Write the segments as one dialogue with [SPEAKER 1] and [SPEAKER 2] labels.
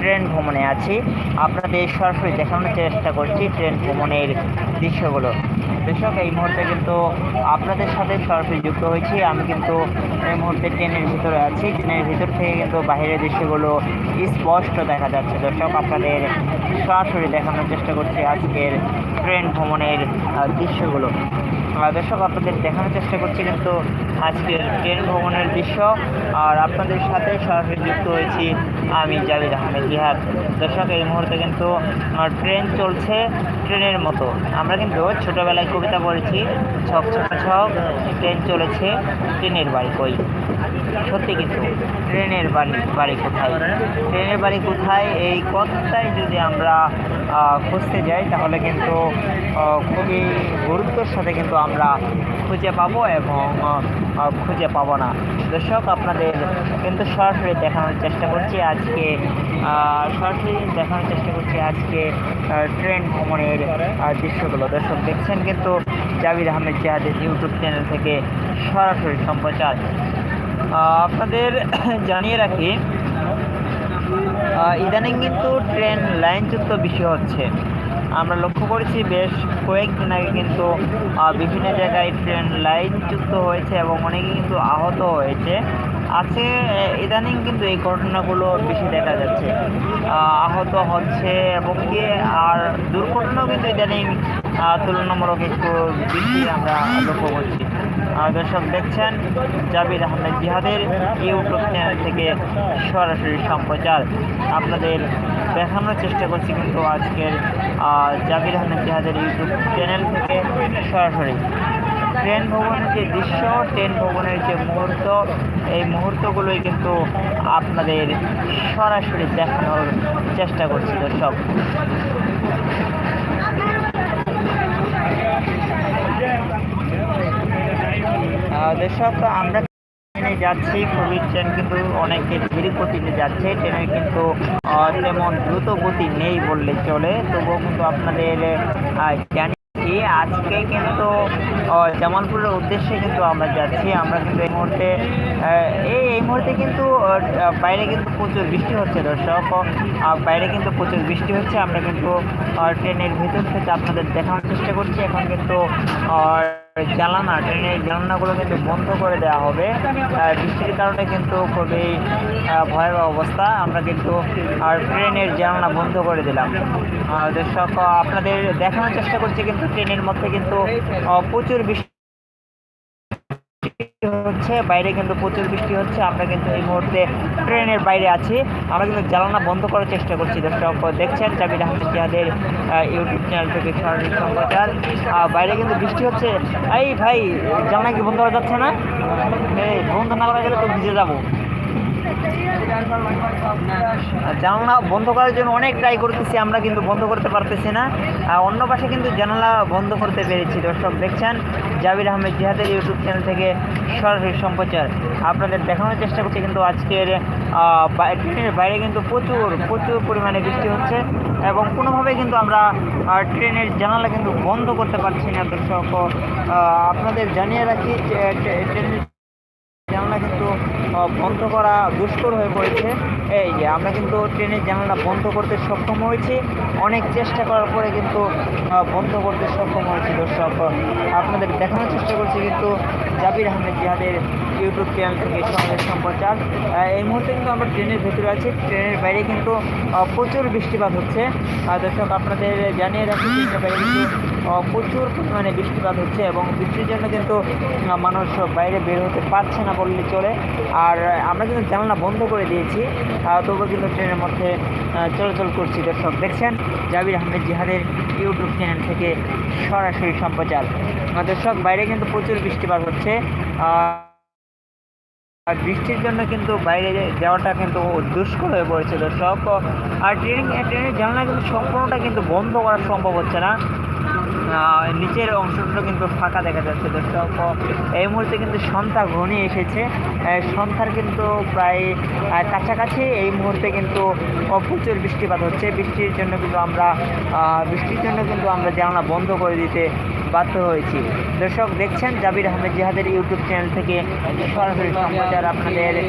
[SPEAKER 1] Train ভ্রমণে আছি। আপনাদের সরাসরি দেখানোর চেষ্টা করছি ট্রেন ভ্রমণের দৃশ্যগুলো। দর্শক, এই মুহূর্তে কিন্তু আপনাদের সাথে সরাসরি যুক্ত হয়েছি। আমি কিন্তু এই মুহূর্তে ট্রেনের ভিতরে আছি। ট্রেনের ভিতর থেকে কিন্তু বাইরের দৃশ্যগুলো স্পষ্ট দেখা যাচ্ছে। দর্শক, আপনাদের সরাসরি দেখানোর চেষ্টা করছি আজকের ট্রেন ভ্রমণের দৃশ্যগুলো। দর্শক, আপনাদের দেখানোর চেষ্টা করছি কিন্তু আজকের ট্রেন ভ্রমণের দৃশ্য। আর আপনাদের সাথে সরাসরি যুক্ত হয়েছি আমি জাভেদ আহমেদ জিহাদ দর্শক, এই মুহূর্তে কিন্তু ট্রেন চলছে ট্রেনের মতো। আমরা কিন্তু ছোটোবেলায় কবিতা পড়েছি, ছক ছক ছক, ট্রেন চলেছে, ট্রেনের বাড়ি কই। সত্যি কিন্তু, ট্রেনের বাড়ি বাড়ি কোথায়? ট্রেনের বাড়ি কোথায়? এই কথাটাই যদি আমরা খুঁজতে যাই, তাহলে কিন্তু খুবই গুরুত্বর সাথে কিন্তু আমরা খুঁজে পাবো এবং খুঁজে পাবো না। দর্শক, আপনাদের কিন্তু সরাসরি দেখানোর চেষ্টা করছি আজকে সরাসরি দেখানোর চেষ্টা করছি আজকে ট্রেন ভ্রমণের দৃশ্যগুলো। দর্শক, দেখছেন কিন্তু জাবির আহমেদ জাহাদের ইউটিউব চ্যানেল থেকে সরাসরি সম্প্রচার। আপনাদের জানিয়ে রাখি ইদানিং কিন্তু ট্রেন লাইনযুক্ত বেশি হচ্ছে। আমরা লক্ষ্য করেছি বেশ কয়েকদিন আগে কিন্তু বিভিন্ন জায়গায় ট্রেন লাইনযুক্ত হয়েছে এবং অনেকে কিন্তু আহত হয়েছে। আছে ইদানিং কিন্তু এই ঘটনাগুলো বেশি দেখা যাচ্ছে। আহত হচ্ছে এবং কি, আর দুর্ঘটনাও কিন্তু ইদানিং তুলনামূলক একটু বেশি আমরা লক্ষ্য করছি। দর্শক দেখছেন জাবির আহমেদ জিহাদের ইউটিউব চ্যানেল থেকে সরাসরি সম্প্রচার। আপনাদের দেখানোর চেষ্টা করছি কিন্তু আজকের জাবির আহমেদ জিহাদের ইউটিউব চ্যানেল থেকে সরাসরি। ট্রেন ভবনের যে দৃশ্য, ট্রেন ভবনের যে মুহূর্ত, এই মুহূর্তগুলোই কিন্তু আপনাদের সরাসরি দেখানোর চেষ্টা করছি দর্শক। দর্শক আমরা ট্রেনে যাচ্ছি, খুবই ট্রেন কিন্তু অনেকে ধীর গতিতে যাচ্ছে। ট্রেনের কিন্তু তেমন দ্রুত গতি নেই বললে চলে। তবুও কিন্তু আপনাদের জানিয়েছি, আজকে কিন্তু জামালপুরের উদ্দেশ্যে কিন্তু আমরা যাচ্ছি। আমরা কিন্তু এই মুহূর্তে এই এই মুহূর্তে কিন্তু বাইরে কিন্তু প্রচুর বৃষ্টি হচ্ছে, দর্শক। বাইরে কিন্তু প্রচুর বৃষ্টি হচ্ছে। আমরা কিন্তু ট্রেনের ভিতর থেকে আপনাদের দেখানোর চেষ্টা করছি। এখন কিন্তু জানালা ট্রেনের জানালাগুলো কিন্তু বন্ধ করে দেওয়া হবে। বৃষ্টির কারণে কিন্তু খুবই ভয়াবহ অবস্থা। আমরা কিন্তু আর ট্রেনের জানালা বন্ধ করে দিলাম। দর্শক, আপনাদের দেখানোর চেষ্টা করছি কিন্তু ট্রেনের মধ্যে কিন্তু প্রচুর বৃষ্টি হচ্ছে, বাইরে কিন্তু প্রচুর বৃষ্টি হচ্ছে। আমরা কিন্তু এই মুহূর্তে ট্রেনের বাইরে আছি। আমরা কিন্তু জ্বালানা বন্ধ করার চেষ্টা করছি, দর্শক দেখছেন, জাবির আহমেদ জিহাদের ইউটিউব চ্যানেল থেকে সরাসরি সম্প্রচার বাইরে কিন্তু বৃষ্টি হচ্ছে। এই ভাই, জ্বালানা কি বন্ধ করা যাচ্ছে না? বন্ধ না করা গেলে তো ভিজে যাব। জানালা বন্ধ করার জন্য অনেক ট্রাই করতেছি, আমরা কিন্তু বন্ধ করতে পারতেছি না। আর অন্য পাশে কিন্তু জানালা বন্ধ করতে পেরেছি। দর্শক দেখছেন, জাবির আহমেদ জিহাদের ইউটিউব চ্যানেল থেকে সরাসরি সম্প্রচার। আপনাদের দেখানোর চেষ্টা করছি, কিন্তু আজকের ট্রেনের বাইরে কিন্তু প্রচুর প্রচুর পরিমাণে বৃষ্টি হচ্ছে এবং কোনোভাবে কিন্তু আমরা ট্রেনের জানালা কিন্তু বন্ধ করতে পারছি না, দর্শক। আপনাদের জানিয়ে রাখি ট্রেনের বন্ধ করা দুষ্কর হয়ে পড়েছে। এই যে, আমরা কিন্তু ট্রেনের জানালা বন্ধ করতে সক্ষম হয়েছি। অনেক চেষ্টা করার পরে কিন্তু বন্ধ করতে সক্ষম হয়েছি দর্শক। আপনাদের দেখানোর চেষ্টা করছি কিন্তু জাবির আহমেদ জিহাদের ইউটিউব চ্যানেল থেকে সঙ্গে সম্প্রচার। এই মুহূর্তে কিন্তু আমরা ট্রেনের ভেতরে আছি। ট্রেনের বাইরে কিন্তু প্রচুর বৃষ্টিপাত হচ্ছে। দর্শক, আপনাদের জানিয়ে রাখি, ট্রেনের বাইরে কিন্তু প্রচুর পরিমাণে বৃষ্টিপাত হচ্ছে এবং বৃষ্টির জন্য কিন্তু মানুষ বাইরে বের হতে পারছে না বললে চলে। আর আমরা কিন্তু জানলা বন্ধ করে দিয়েছি। তবুও কিন্তু ট্রেনের মধ্যে চলাচল করছি। দর্শক, দেখছেন? জাবির আহমেদ জিহাদের ইউটিউব চ্যানেল থেকে সরাসরি সম্প্রচার। দর্শক, বাইরে কিন্তু প্রচুর বৃষ্টিপাত হচ্ছে। আর বৃষ্টির জন্য কিন্তু বাইরে যাওয়াটা কিন্তু দুষ্কর হয়ে পড়েছে, দর্শক। আর ট্রেন, ট্রেনের জানলা কিন্তু সম্পূর্ণটা কিন্তু বন্ধ করা সম্ভব হচ্ছে না। নিচের অংশটা কিন্তু ফাঁকা দেখা যাচ্ছে দর্শক। এই মুহূর্তে কিন্তু সন্ধ্যা ঘনিয়ে এসেছে। সন্ধ্যার কিন্তু প্রায় কাছাকাছি এই মুহূর্তে কিন্তু প্রচুর বৃষ্টিপাত হচ্ছে। বৃষ্টির জন্য কিন্তু আমরা বৃষ্টির জন্য কিন্তু আমরা জানলা বন্ধ করে দিতে বাধ্য হয়েছি। দর্শক, দেখছেন জাবির আহমেদ জিহাদের ইউটিউব চ্যানেল থেকে সরাসরি সম্প্রচার আপনাদের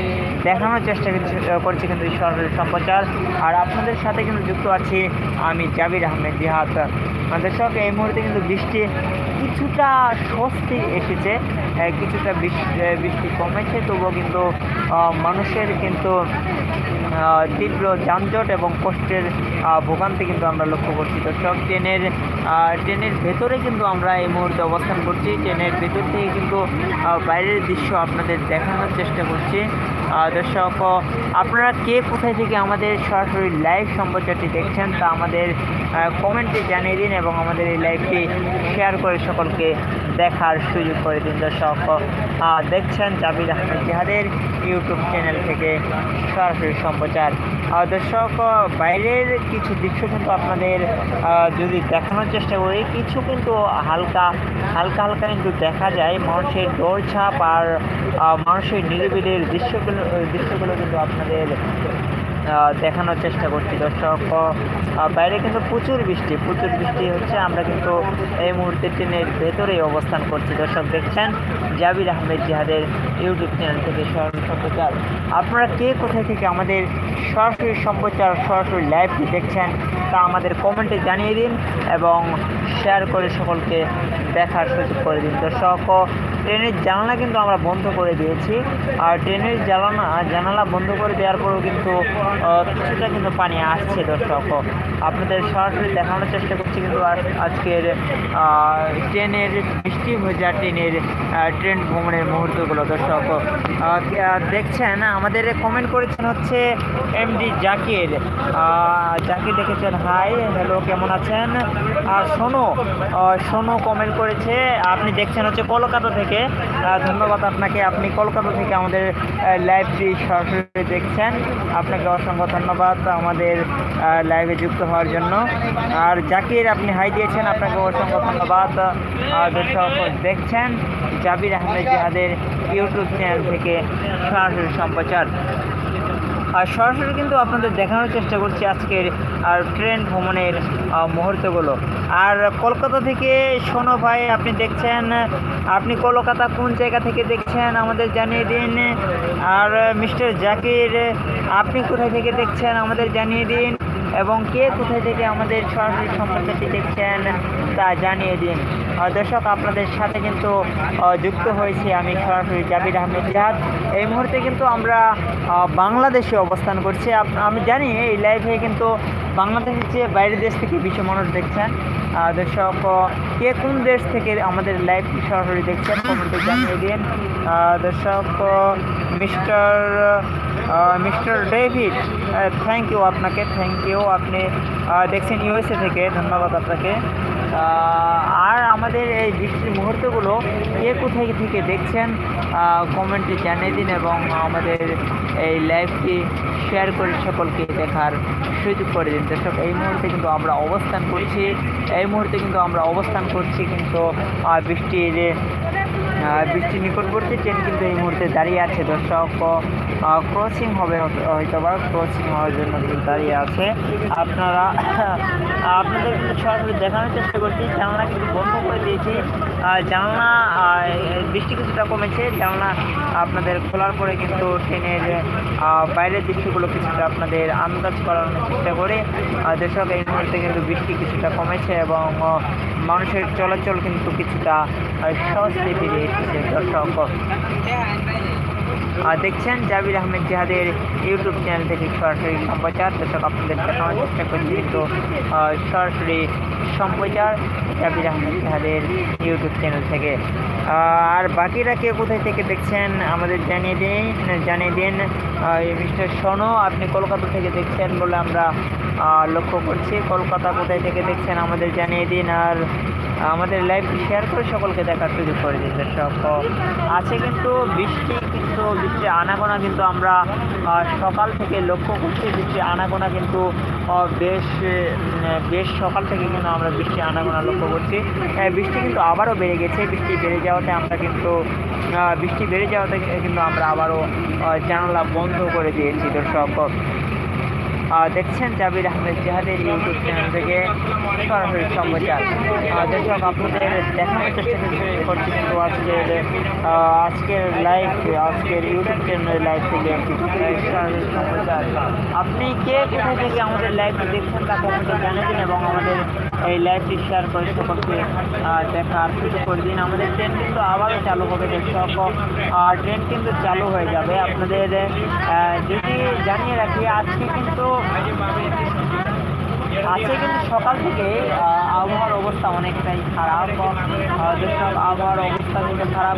[SPEAKER 1] দেখানোর চেষ্টা কিন্তু- করছি কিন্তু সরাসরি সম্প্রচার। আর আপনাদের সাথে কিন্তু যুক্ত আছি আমি জাবির আহমেদ জিহাদ। দর্শক, এই মুহূর্তে কিন্তু বৃষ্টি কিছুটা স্বস্তি এসেছে কিছুটা বৃষ্টি বৃষ্টি কমেছে তবুও কিন্তু মানুষের কিন্তু তীব্র যানজট এবং কষ্টের ভোগান্তি কিন্তু আমরা লক্ষ্য করছি। দর্শক, ট্রেনের ট্রেনের ভেতরে কিন্তু আমরা এই মুহূর্তে অবস্থান করছি। ট্রেনের ভেতর থেকে কিন্তু বাইরের দৃশ্য আপনাদের দেখানোর চেষ্টা করছি। দর্শক আপনারা কে, কোথায় থেকে আমাদের সরাসরি লাইভ সম্প্রচারটি দেখছেন তা আমাদের কমেন্টে জানিয়ে দিন এবং আমাদের এই লাইভটি শেয়ার করে সকলকে দেখার সুযোগ করে দিন। দর্শক দেখছেন জাবির আহমেদ জিহাদের ইউটিউব চ্যানেল থেকে সরাসরি সম্প্রচার আহ, দর্শক বাইরের কিছু দৃশ্য কিন্তু আপনাদের যদি দেখানোর চেষ্টা করি কিছু কিন্তু হালকা হালকা হালকা কিন্তু দেখা যায়। মানুষের দৌড়ঝাঁপ আর মানুষের নিরিবিলির দৃশ্যগুলো দৃশ্যগুলো কিন্তু আপনাদের দেখানোর চেষ্টা করছি। দর্শক বাইরে কিন্তু প্রচুর বৃষ্টি প্রচুর বৃষ্টি হচ্ছে। আমরা কিন্তু এই মুহূর্তে ট্রেনের ভেতরেই অবস্থান করছি। দর্শক দেখছেন? জাবির আহমেদ জিহাদের ইউটিউব চ্যানেল থেকে সরাসরি সম্প্রচার আপনারা কে, কোথায় থেকে আমাদের সরাসরি সম্প্রচার, সরাসরি লাইভটি দেখছেন তা আমাদের কমেন্টে জানিয়ে দিন এবং শেয়ার করে সকলকে দেখার সুযোগ করে দিন। দর্শক ট্রেনের জানালা কিন্তু আমরা বন্ধ করে দিয়েছি। আর ট্রেনের জানালা জানালা বন্ধ করে দেওয়ার পরেও কিন্তু কিছুটা কিন্তু পানি আসছে দর্শক। আপনাদের সরাসরি দেখানোর চেষ্টা করছি কিন্তু আজকের ট্রেনের বৃষ্টি ভেজা ট্রেনের ট্রেন ভ্রমণের মুহূর্তগুলো। দর্শক দেখছেন, আমাদের কমেন্ট করেছেন হচ্ছে এমডি জাকির। জাকির দেখেছেন হাই হ্যালো কেমন আছেন? আর সোনু সোনু কমেন্ট করেছে, আপনি দেখছেন হচ্ছে কলকাতা থেকে। ধন্যবাদ আপনাকে, আপনি কলকাতা থেকে আমাদের লাইভটি সরাসরি দেখছেন। আপনাকে অসংখ্য ধন্যবাদ আমাদের লাইভে যুক্ত হওয়ার জন্য। আর জাকির আপনি হাই দিয়েছেন, আপনাকে অসংখ্য ধন্যবাদ। আর দর্শক দেখছেন জাবির আহমেদ জিহাদের ইউটিউব চ্যানেল থেকে সরাসরি সম্প্রচার। আর সরাসরি কিন্তু আপনাদের দেখানোর চেষ্টা করছি আজকের, আর ট্রেন ভ্রমণের মুহূর্তগুলো। আর কলকাতা থেকে শোনো ভাই, আপনি দেখছেন, আপনি কলকাতা কোন জায়গা থেকে দেখছেন আমাদের জানিয়ে দিন। আর মিস্টার জাকির, আপনি কোথায় থেকে দেখছেন আমাদের জানিয়ে দিন। এবং কে কোথায় থেকে আমাদের সরাসরি সম্প্রচারটি দেখছেন তা জানিয়ে দিন। দর্শক, আপনাদের সাথে কিন্তু যুক্ত হয়েছি আমি সরাসরি জাবির আহমেদ জাহাদ। এই মুহূর্তে কিন্তু আমরা বাংলাদেশে অবস্থান করছি। আমি জানি এই লাইভে কিন্তু বাংলাদেশের চেয়ে বাইরের দেশ থেকে বেশি মানুষ দেখছেন। দর্শক কে কোন দেশ থেকে আমাদের লাইভ সরাসরি দেখছেন কমেন্টে জানিয়ে দিন। দর্শক mister mister David thank you আপনাকে থ্যাংক ইউ আপনি দেখছেন ইউএসএ থেকে, ধন্যবাদ আপনাকে। আর আমাদের এই বৃষ্টির মুহূর্তগুলো কে কোথায় থেকে দেখছেন কমেন্টে জানিয়ে দিন এবং আমাদের এই লাইভটি শেয়ার করে সকলকে দেখার সুযোগ করে দিন। দর্শক, এই মুহূর্তে কিন্তু আমরা অবস্থান করছি, এই মুহূর্তে কিন্তু আমরা অবস্থান করছি কিন্তু বৃষ্টির বৃষ্টির নিকটবর্তী ট্রেন কিন্তু এই মুহূর্তে দাঁড়িয়ে আছে। দর্শক ক্রসিং হবে হয়তো বা ক্রসিং হওয়ার জন্য কিন্তু দাঁড়িয়ে আছে। আপনারা আপনাদের কিন্তু সরাসরি দেখানোর চেষ্টা করছি। জানলা কিন্তু বন্ধ করে দিয়েছি। জানলা বৃষ্টি কিছুটা কমেছে, জানলা আপনাদের খোলার পরে কিন্তু ট্রেনের বাইরের দৃশ্যগুলো কিছুটা আপনাদের আন্দাজ করানোর চেষ্টা করে যেসব এই মুহূর্তে কিন্তু বৃষ্টি কিছুটা কমেছে এবং মানুষের চলাচল কিন্তু কিছুটা সহজ ফিরে এসেছে দর্শক। আর দেখছেন জাবির আহমেদ জিহাদের ইউটিউব চ্যানেল থেকে সরাসরি সম্প্রচার। দর্শক, আপনাদের দেখানোর চেষ্টা করছি কিন্তু সরাসরি সম্প্রচার জাবির আহমেদ জিহাদের ইউটিউব চ্যানেল থেকে। আর বাকিরা কে কোথায় থেকে দেখছেন, আমাদের জানিয়ে দিন জানিয়ে দিন। মিস্টার সনো, আপনি কলকাতা থেকে দেখছেন বলে আমরা লক্ষ্য করছি। কলকাতা কোথায় থেকে দেখছেন আমাদের জানিয়ে দিন আর আমাদের লাইভ শেয়ার করে সকলকে দেখার সুযোগ করে দিন দর্শক। আছে কিন্তু বৃষ্টি, কিন্তু বৃষ্টির আনাগোনা কিন্তু আমরা সকাল থেকে লক্ষ্য করছি। বৃষ্টির আনাগোনা কিন্তু বেশ বেশ সকাল থেকে কিন্তু আমরা বৃষ্টির আনাগোনা লক্ষ্য করছি। বৃষ্টি কিন্তু আবারও বেড়ে গেছে। বৃষ্টি বেড়ে যাওয়াতে আমরা কিন্তু বৃষ্টি বেড়ে যাওয়াতে কিন্তু আমরা আবারও জানালা বন্ধ করে দিয়েছি দর্শক। দেখছেন জাবির আহমেদ জাহাদের ইউটিউব চ্যানেল থেকে সরাসরি সম্প্রচার দর্শক, আপনাদের দেখানোর চেষ্টা করছি- কিন্তু আজকের আজকের লাইভ আজকের ইউটিউব চ্যানেলের লাইভ থেকে সরাসরি আপনি কে কোথায় থেকে আমাদের লাইভ দেখছেন তা কমেন্টে জানিয়ে দিন এবং আমাদের এই লাইভটি শেয়ার করে সকলকে দেখার সুযোগ করে দিন। আমাদের ট্রেন কিন্তু আবারও চালু হবে আর ট্রেন কিন্তু চালু হয়ে যাবে। আপনাদের যদি জানিয়ে রাখি, আজকে কিন্তু আজকে কিন্তু সকাল থেকে আবহাওয়ার অবস্থা অনেকটাই খারাপ। যেসব আবহাওয়ার অবস্থা কিন্তু খারাপ।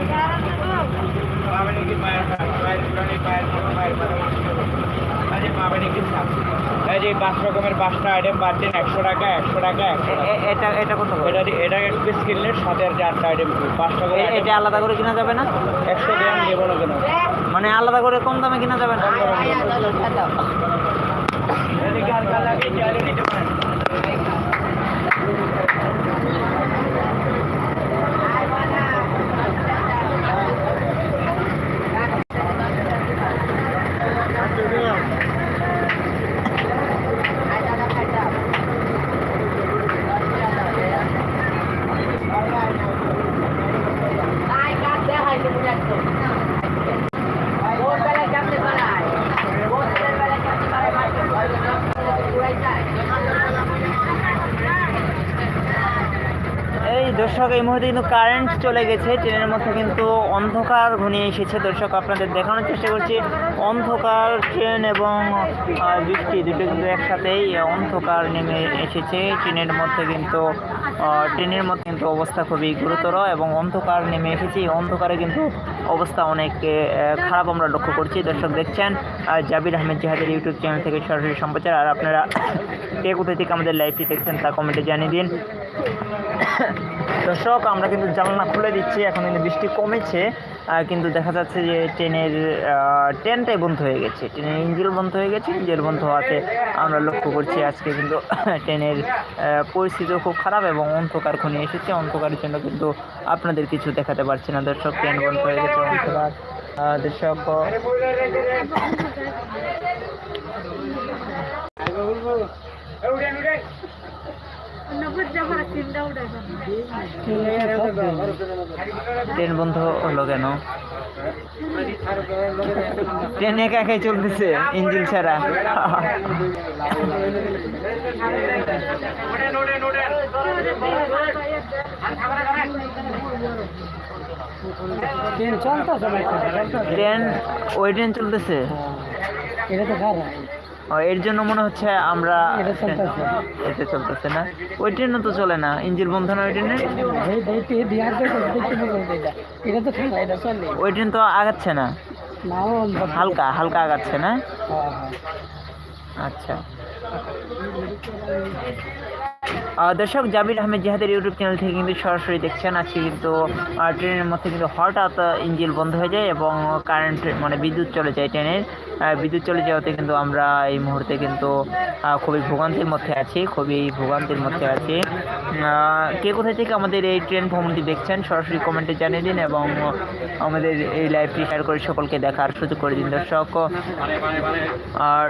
[SPEAKER 2] এই যে পাঁচ রকমের পাঁচটা আইটেম দিন একশো টাকা একশো টাকা একশো
[SPEAKER 1] এটা এটা কত
[SPEAKER 2] এটা এটা এক পিস কিনলে সাথে আর চারটা আইটেম পাঁচটা করে
[SPEAKER 1] এটা আলাদা করে কিনা যাবে না?
[SPEAKER 2] একশো গ্রাম নেব না কেন?
[SPEAKER 1] মানে আলাদা করে কম দামে কিনা যাবে না? মুহূর্তে কিন্তু কারেন্ট চলে গেছে, ট্রেনের মধ্যে কিন্তু অন্ধকার ঘনিয়ে এসেছে। দর্শক, আপনাদের দেখানোর চেষ্টা করছি, অন্ধকার ট্রেন এবং বৃষ্টি দুটো কিন্তু একসাথেই অন্ধকার নেমে এসেছে। ট্রেনের মধ্যে কিন্তু ট্রেনের মধ্যে কিন্তু অবস্থা খুবই গুরুতর এবং অন্ধকার নেমে এসেছে। এই অন্ধকারে কিন্তু অবস্থা অনেক খারাপ আমরা লক্ষ্য করছি। দর্শক, দেখছেন জাবির আহমেদ জাহাদের ইউটিউব চ্যানেল থেকে সরাসরি সম্প্রচার। আর আপনারা কে কোথায় থেকে আমাদের লাইভটি দেখছেন তা কমেন্টে জানিয়ে দিন। দর্শক আমরা কিন্তু জানলা খুলে দিচ্ছি এখন কিন্তু বৃষ্টি কমেছে। কিন্তু দেখা যাচ্ছে যে ট্রেনের ট্রেনটাই বন্ধ হয়ে গেছে। ট্রেনের ইঞ্জিন বন্ধ হয়ে গেছে ইঞ্জিন বন্ধ হওয়াতে আমরা লক্ষ্য করছি আজকে কিন্তু ট্রেনের পরিস্থিতিও খুব খারাপ এবং অন্ধকার ঘনিয়ে এসেছে। অন্ধকারের জন্য কিন্তু আপনাদের কিছু দেখাতে পারছি না। দর্শক ট্রেন বন্ধ হয়ে গেছে অন্ধকার। দর্শক ট্রেন বন্ধ হলো কেন? ট্রেন একা একাই চলতেছে ইঞ্জিন ছাড়া।
[SPEAKER 3] ট্রেন
[SPEAKER 1] ওই ট্রেন চলতেছে।
[SPEAKER 3] এটা তো খারাপ
[SPEAKER 1] এর জন্য মনে হচ্ছে আমরা
[SPEAKER 3] এটা চলতেছে।
[SPEAKER 1] না। ওই ট্রেনও তো চলে না ইঞ্জিন বন্ধ না ওই
[SPEAKER 3] চলে।
[SPEAKER 1] ওই ট্রেন তো আগাচ্ছে না? হালকা হালকা আগাচ্ছে না?
[SPEAKER 3] হ্যাঁ,
[SPEAKER 1] আচ্ছা। আহ, দর্শক, জাবির আহমেদ জাহাদের ইউটিউব চ্যানেল থেকে কিন্তু সরাসরি দেখছেন। আজকে কিন্তু ট্রেনের মধ্যে কিন্তু হঠাৎ ইঞ্জিন বন্ধ হয়ে যায় এবং কারেন্ট মানে বিদ্যুৎ চলে যায় ট্রেনের। বিদ্যুৎ চলে যাওয়াতে কিন্তু আমরা এই মুহূর্তে কিন্তু খুবই ভোগান্তির মধ্যে আছি, খুবই ভোগান্তির মধ্যে আছি। কে কোথায় থেকে আমাদের এই ট্রেন ভ্রমণটি দেখছেন, সরাসরি কমেন্টে জানিয়ে দিন এবং আমাদের এই লাইভটি শেয়ার করে সকলকে দেখার সুযোগ করে দিন দর্শক। আর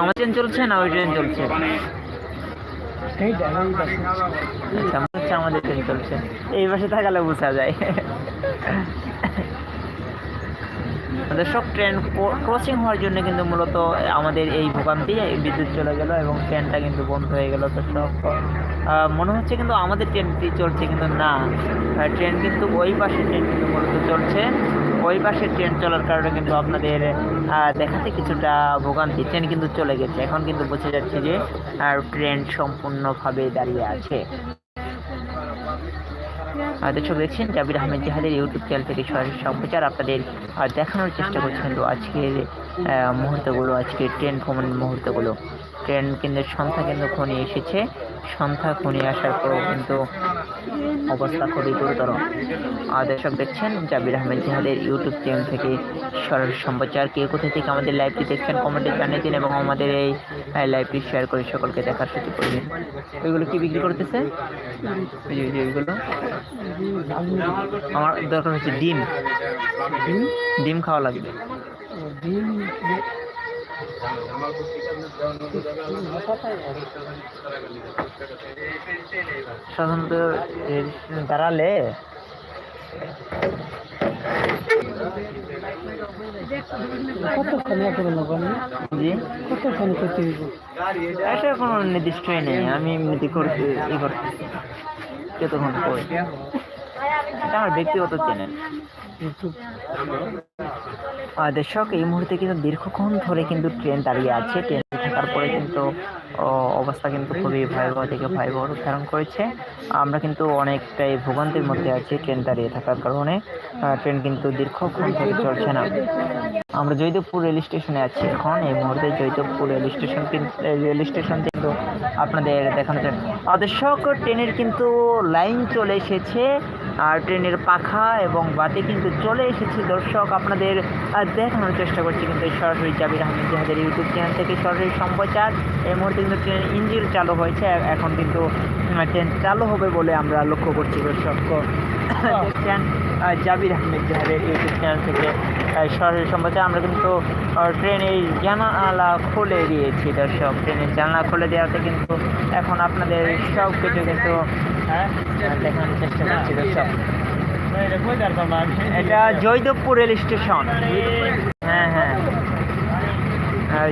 [SPEAKER 1] আমার ট্রেন চলছে না ওই ট্রেন চলছে? আচ্ছা মনে হচ্ছে আমাদের ট্রেন চলছে এই পাশে থাকালে বোঝা যায়। দর্শক ট্রেন ক্রসিং হওয়ার জন্য কিন্তু মূলত আমাদের এই ভোগান্তি বিদ্যুৎ চলে গেল এবং ট্রেনটা কিন্তু বন্ধ হয়ে গেল। আহ, মনে হচ্ছে কিন্তু আমাদের ট্রেনটি চলছে কিন্তু না। ট্রেন কিন্তু ওই পাশে ট্রেন কিন্তু মূলত চলছে। ওই পাশে ট্রেন চলার কারণে কিন্তু আপনাদের দেখাতে কিছুটা ভোগান্তি। ট্রেন কিন্তু চলে গেছে। এখন কিন্তু বোঝা যাচ্ছে যে আর ট্রেন সম্পূর্ণভাবে দাঁড়িয়ে আছে। দর্শক দেখছেন জাবির আহমেদ জাহাদের ইউটিউব চ্যানেল থেকে সরাসরি সম্প্রচার আপনাদের আর দেখানোর চেষ্টা করছেন তো আজকের মুহূর্তগুলো, আজকের ট্রেন ভ্রমণের মুহূর্তগুলো। ট্রেন কেন্দ্রের সংখ্যা কেন্দ্র ঘনিয়ে এসেছে। সন্ধ্যা ঘনিয়ে আসার পরেও কিন্তু অবস্থা খুবই গুরুতর। আর দর্শক দেখছেন, জাবির আহমেদ জিহাদের ইউটিউব চ্যানেল থেকে সরাসরি সম্প্রচার। কে কোথা থেকে আমাদের লাইভটি দেখছেন, কমেন্টে জানিয়ে দিন এবং আমাদের এই লাইভটি শেয়ার করে সকলকে দেখার সুযোগ করে দিন। ওইগুলো কি বিক্রি করতেছে? ওইগুলো। আমার দরকার হচ্ছে ডিম।
[SPEAKER 3] ডিম?
[SPEAKER 1] ডিম খাওয়া লাগবে।
[SPEAKER 3] ডিম
[SPEAKER 1] সাধারণত দাঁড়ালে
[SPEAKER 3] কতক্ষণ কতক্ষণ করতে
[SPEAKER 1] এটা কোনো নির্দিষ্টই নেই আমি এমনিতে করতে ই করতেছি যতক্ষণ করে। এটা আমার ব্যক্তিগত চ্যানেল দর্শক এই মুহূর্তে কিন্তু দীর্ঘক্ষণ ধরে কিন্তু ট্রেন দাঁড়িয়ে আছে। ট্রেন থাকার পরে কিন্তু অবস্থা কিন্তু খুবই ভয়াবহ থেকে ভয়াবহ ধারণ করেছে। আমরা কিন্তু অনেকটাই ভোগান্তির মধ্যে আছি ট্রেন দাঁড়িয়ে থাকার কারণে। ট্রেন কিন্তু দীর্ঘক্ষণ ধরে চলছে না। আমরা জয়দেবপুর রেল স্টেশনে আছি এখন। এই মুহূর্তে Joydebpur rail station rail station কিন্তু আপনাদের দেখানো যায় দর্শক ট্রেনের কিন্তু লাইন চলে এসেছে। আর ট্রেনের পাখা এবং বাতি কিন্তু চলে এসেছে। দর্শক, আপনাদের দেখানোর চেষ্টা করছি কিন্তু সরাসরি জাবির আহমেদ জাহাদের ইউটিউব চ্যানেল থেকে সরাসরি সম্প্রচার। এই মুহূর্তে কিন্তু ট্রেন ইঞ্জিন চালু হয়েছে এখন কিন্তু ট্রেন চালু হবে বলে আমরা লক্ষ্য করছি দর্শক। দেখছেন আহ, জাবির আহমেদ জাহাদের ইউটিউব চ্যানেল থেকে সরাসরি সম্প্রচার আমরা কিন্তু ট্রেনের জানালা খুলে দিয়েছি দর্শক। ট্রেনের জানালা খুলে দেওয়াতে কিন্তু এখন আপনাদের সব কিছু কিন্তু হ্যাঁ দেখানোর চেষ্টা করছি দর্শক। এটা জয়দেবপুর রেল স্টেশন। হ্যাঁ হ্যাঁ।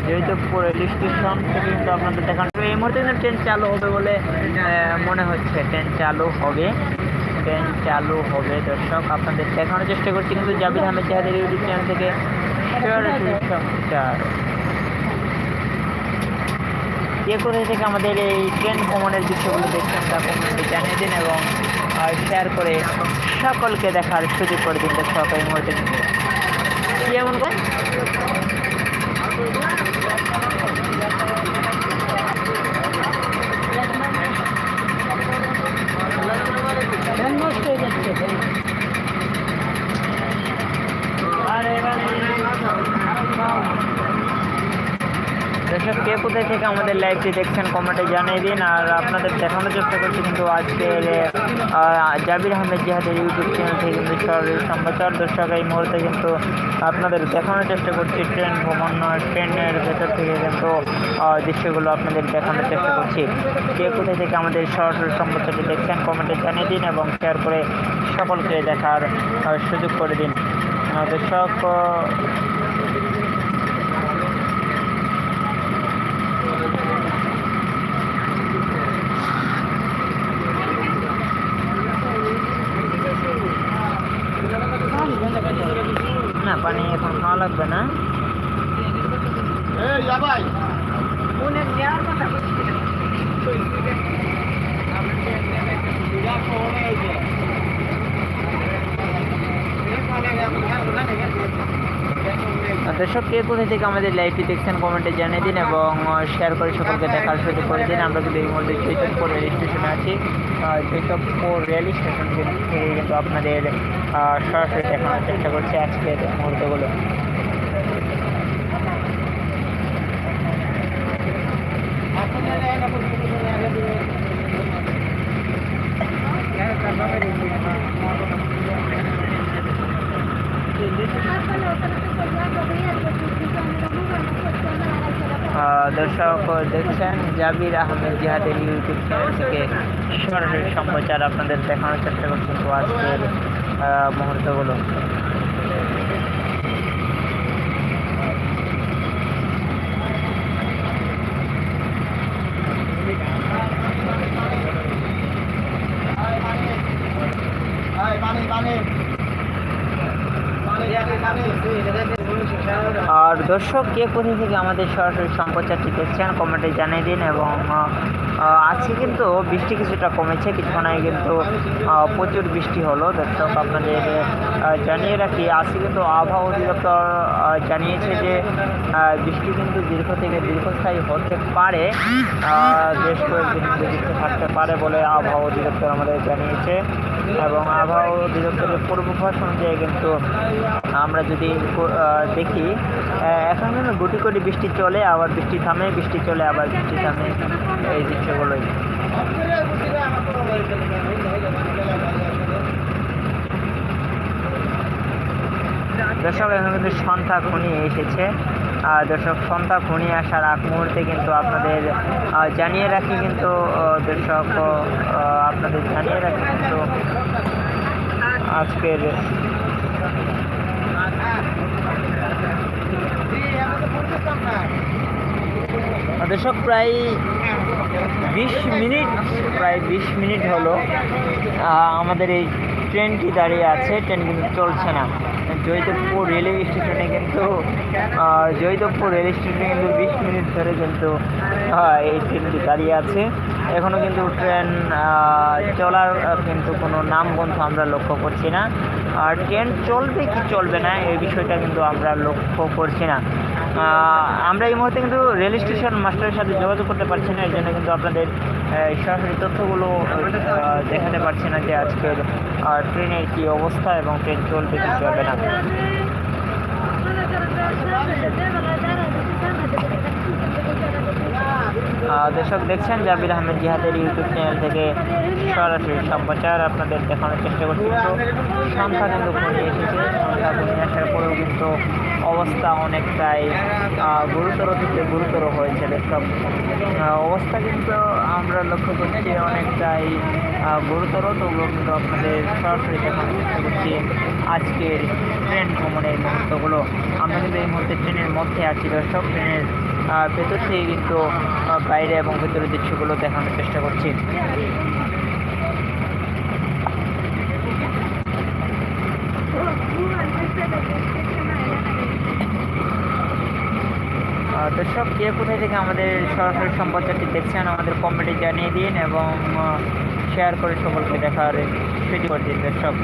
[SPEAKER 1] জয়দেবপুর রেল স্টেশন থেকে কিন্তু আপনাদের দেখানো এই মুহূর্তে কিন্তু ট্রেন চালু হবে বলে মনে হচ্ছে। ট্রেন চালু হবে। ট্রেন চালু হবে, দর্শক। আপনাদের দেখানোর চেষ্টা করছি, কিন্তু জাবির আহমেদ জাহাদের ইউটিউব থেকে। সরাসরি কে কোথায় থেকে আমাদের এই ট্রেন ভ্রমণের দৃশ্যগুলো দেখছেন তা কমেন্টে জানিয়ে দিন এবং শেয়ার করে সকলকে দেখার সুযোগ করে দিন দর্শক এই মুহূর্তে। কি
[SPEAKER 3] ফ্যান নষ্ট হয়ে যাচ্ছে ফ্যান।
[SPEAKER 1] দর্শক কে কোথায় থেকে আমাদের লাইভটি দেখছেন কমেন্টে জানিয়ে দিন। আর আপনাদের দেখানোর চেষ্টা করছি কিন্তু আজকের জাবির আহমেদ জিহাদের ইউটিউব চ্যানেল থেকে কিন্তু সরাসরি সম্প্রচার। দর্শক, এই মুহূর্তে কিন্তু আপনাদের দেখানোর চেষ্টা করছি ট্রেন ভ্রমণ ট্রেনের ভেতর থেকে কিন্তু দৃশ্যগুলো আপনাদের দেখানোর চেষ্টা করছি। কে কোথায় থেকে আমাদের সরাসরি সম্প্রচারটি দেখছেন কমেন্টে জানিয়ে দিন এবং শেয়ার করে সকলকে দেখার সুযোগ করে দিন। দর্শক আহ, না পানি এখন খাওয়া লাগবে না। আর দর্শক, কে কোথায় থেকে আমাদের লাইভটি দেখছেন কমেন্টে জানিয়ে দিন এবং শেয়ার করে সকলকে দেখার সুযোগ করে দিন। আমরা কিন্তু এই মুহূর্তে চৈতন্যপুর রেল স্টেশনে আছি। চৈতন্যপুর রেল স্টেশন থেকে কিন্তু আপনাদের সরাসরি দেখানোর চেষ্টা করছি আজকের মুহূর্তগুলো। দর্শক দেখছেন জাবির আহমেদ জিহাদের ইউটিউব চ্যানেল থেকে সরাসরি সম্প্রচার আপনাদের দেখানোর চেষ্টা করছি তো আজকের মুহূর্তগুলো। আর আর দর্শক কে কোথায় থেকে আমাদের সরাসরি সম্প্রচারটি দেখছেন কমেন্টে জানিয়ে দিন এবং আজকে কিন্তু বৃষ্টি কিছুটা কমেছে, কিছুক্ষণ আগে কিন্তু প্রচুর বৃষ্টি হলো। দর্শক, আপনাদের জানিয়ে রাখি, আজকে কিন্তু আবহাওয়া অধিদপ্তর জানিয়েছে যে বৃষ্টি কিন্তু দীর্ঘ থেকে দীর্ঘস্থায়ী হতে পারে। বেশ কয়েকদিন বৃষ্টি থাকতে পারে বলে আবহাওয়া অধিদপ্তর আমাদের জানিয়েছে। এবং আবহাওয়া অধিদপ্তরের পূর্বাভাস অনুযায়ী কিন্তু আমরা যদি দেখি এখন কিন্তু গুটি গুটি বৃষ্টি চলে, আবার বৃষ্টি থামে, বৃষ্টি চলে, আবার বৃষ্টি থামে। এই দৃশ্যগুলোই দর্শক, এখন কিন্তু সন্ধ্যা ঘনিয়ে এসেছে। আর দর্শক, সন্ধ্যা ঘনিয়ে আসার আগ মুহূর্তে কিন্তু আপনাদের জানিয়ে রাখি কিন্তু দর্শক আপনাদের জানিয়ে রাখি কিন্তু আজকের দর্শক, প্রায় বিশ মিনিট প্রায় বিশ মিনিট হলো আমাদের এই ট্রেনটি দাঁড়িয়ে আছে, ট্রেন কিন্তু চলছে না। জয়দেবপুর রেলওয়ে স্টেশনে কিন্তু জয়দেবপুর রেল স্টেশনে কিন্তু বিশ মিনিট ধরে কিন্তু এই ট্রেনটি দাঁড়িয়ে আছে। এখনও কিন্তু ট্রেন চলার কিন্তু কোনো নামগন্ধ আমরা লক্ষ্য করছি না। আর ট্রেন চলবে কি চলবে না, এই বিষয়টা কিন্তু আমরা লক্ষ্য করছি না। আমরা এই মুহূর্তে কিন্তু রেল স্টেশন মাস্টারের সাথে যোগাযোগ করতে পারছি না এই জন্য কিন্তু আপনাদের সরাসরি তথ্যগুলো দেখাতে পারছি না যে আজকের ট্রেনের কি অবস্থা এবং ট্রেন চলবে কি চলবে না? দর্শক দেখছেন জাবির আহমেদ জিহাদের ইউটিউব চ্যানেল থেকে সরাসরি সম্প্রচার আপনাদের দেখানোর চেষ্টা করছি। সংখ্যা কিন্তু এসেছে। সংখ্যা ঘনিয়ে আসার পরেও কিন্তু অবস্থা অনেকটাই গুরুতর থেকে গুরুতর হয়েছে আহ, অবস্থা কিন্তু আমরা লক্ষ্য করছি অনেকটাই গুরুতর। তবুও কিন্তু আপনাদের সরাসরি দেখানোর চেষ্টা করছি আজকের ট্রেন ভ্রমণের মুহূর্তগুলো। আমরা কিন্তু এই মুহূর্তে ট্রেনের মধ্যে আছি দর্শক। ট্রেনের ভেতর থেকে কিন্তু বাইরে এবং ভেতরের দৃশ্যগুলো দেখানোর চেষ্টা করছি। দর্শক, কে কোথায় থেকে আমাদের সরাসরি সম্প্রচারটি দেখছেন, আমাদের কমেন্টে জানিয়ে দিন এবং শেয়ার করে সকলকে দেখার সেটি করে দিন, দর্শক।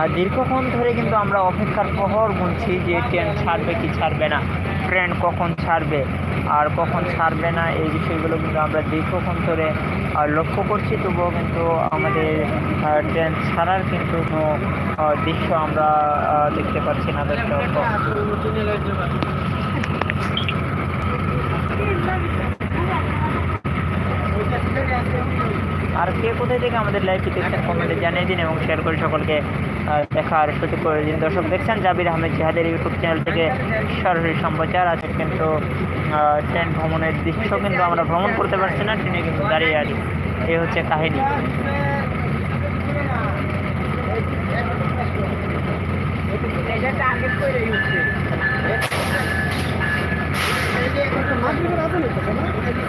[SPEAKER 1] আর দীর্ঘক্ষণ ধরে কিন্তু আমরা অপেক্ষার প্রহর গুনছি যে ট্রেন ছাড়বে কি ছাড়বে না। ট্রেন কখন ছাড়বে আর কখন ছাড়বে না, এই বিষয়গুলো কিন্তু আমরা দীর্ঘক্ষণ ধরে লক্ষ্য করছি। তবুও কিন্তু আমাদের ট্রেন ছাড়ার কিন্তু কোনো দৃশ্য আমরা দেখতে পাচ্ছি না আর কে কোথায় থেকে আমাদের লাইভটি দেখছেন কমেন্টে জানিয়ে দিন এবং শেয়ার করে সকলকে আহ, দেখার সুযোগ করে দিন। দর্শক দেখছেন জাবির আহমেদ জিহাদের ইউটিউব চ্যানেল থেকে সরাসরি সম্প্রচার। আছে কিন্তু ট্রেন ভ্রমণের দৃশ্য কিন্তু আমরা ভ্রমণ করতে পারছি না ট্রেনে কিন্তু দাঁড়িয়ে আছি এই হচ্ছে কাহিনী।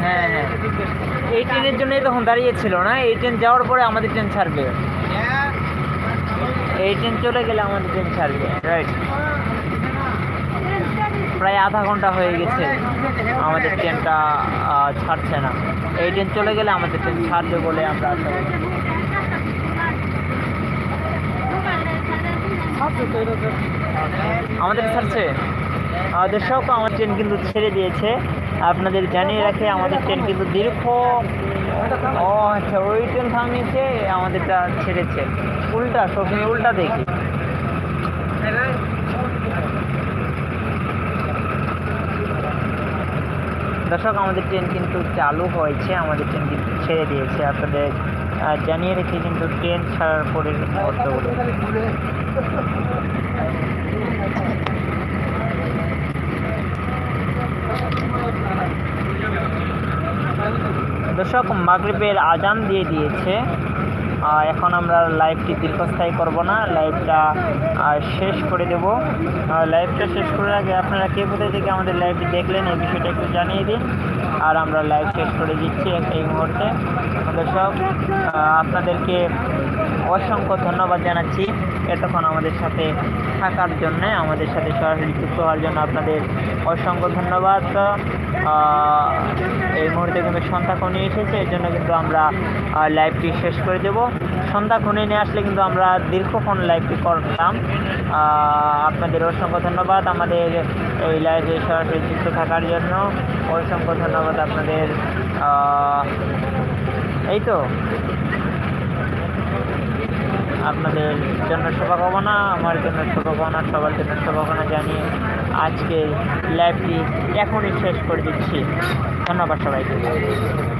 [SPEAKER 1] হ্যাঁ হ্যাঁ। এই ট্রেনের জন্যই তখন দাঁড়িয়েছিল না এই ট্রেন যাওয়ার পরে আমাদের ট্রেন ছাড়বে। এই ট্রেন চলে গেলে আমাদের ট্রেন ছাড়বে রাইট প্রায় আধা ঘণ্টা হয়ে গেছে আমাদের ট্রেনটা ছাড়ছে না। এই ট্রেন চলে গেলে আমাদের ট্রেন ছাড়বে বলে আমরা আশা করি। আমাদের ছাড়ছে? আমার ট্রেন কিন্তু ছেড়ে দিয়েছে। আপনাদের জানিয়ে রাখে, আমাদের ট্রেন কিন্তু দীর্ঘ, ও আচ্ছা ওই ট্রেন থামিয়েছে আমাদেরটা ছেড়েছে। উল্টা, সবসময় উল্টা দেখি। দর্শক, আমাদের ট্রেন কিন্তু চালু হয়েছে, আমাদের ট্রেন কিন্তু ছেড়ে দিয়েছে। আপনাদের জানিয়ে রেখে কিন্তু ট্রেন ছাড়ার পরে মুহূর্তগুলো। দর্শক, মাগরিবের আজান দিয়ে দিয়েছে। এখন আমরা লাইভটি দীর্ঘস্থায়ী করব না লাইভটা শেষ করে দেব। লাইভটা শেষ করার আগে আপনারা কে কোথায় থেকে আমাদের লাইভটি দেখলেন, এই বিষয়টা একটু জানিয়ে দিন। আর আমরা লাইভ শেষ করে দিচ্ছি এই মুহূর্তে। আমাদের সব আপনাদেরকে অসংখ্য ধন্যবাদ জানাচ্ছি। এতক্ষণ আমাদের সাথে থাকার জন্য, আমাদের সাথে সরাসরি যুক্ত হওয়ার জন্য আপনাদের অসংখ্য ধন্যবাদ। এই মুহূর্তে কিন্তু সন্ধ্যা কনে এসেছে, এর জন্য কিন্তু আমরা লাইভটি শেষ করে দেব। সন্ধ্যা কনে নিয়ে আসলে কিন্তু আমরা দীর্ঘক্ষণ লাইভটি করতাম আপনাদের অসংখ্য ধন্যবাদ আমাদের এই লাইভে সরাসরি যুক্ত থাকার জন্য। অসংখ্য ধন্যবাদ আপনাদের। এই তো। আপনাদের জন্য শুভকামনা, আমার জন্য শুভকামনা, সবার জন্য শুভকামনা জানিয়ে আজকে লাইভটি এখনই শেষ করে দিচ্ছি। ধন্যবাদ সবাইকে।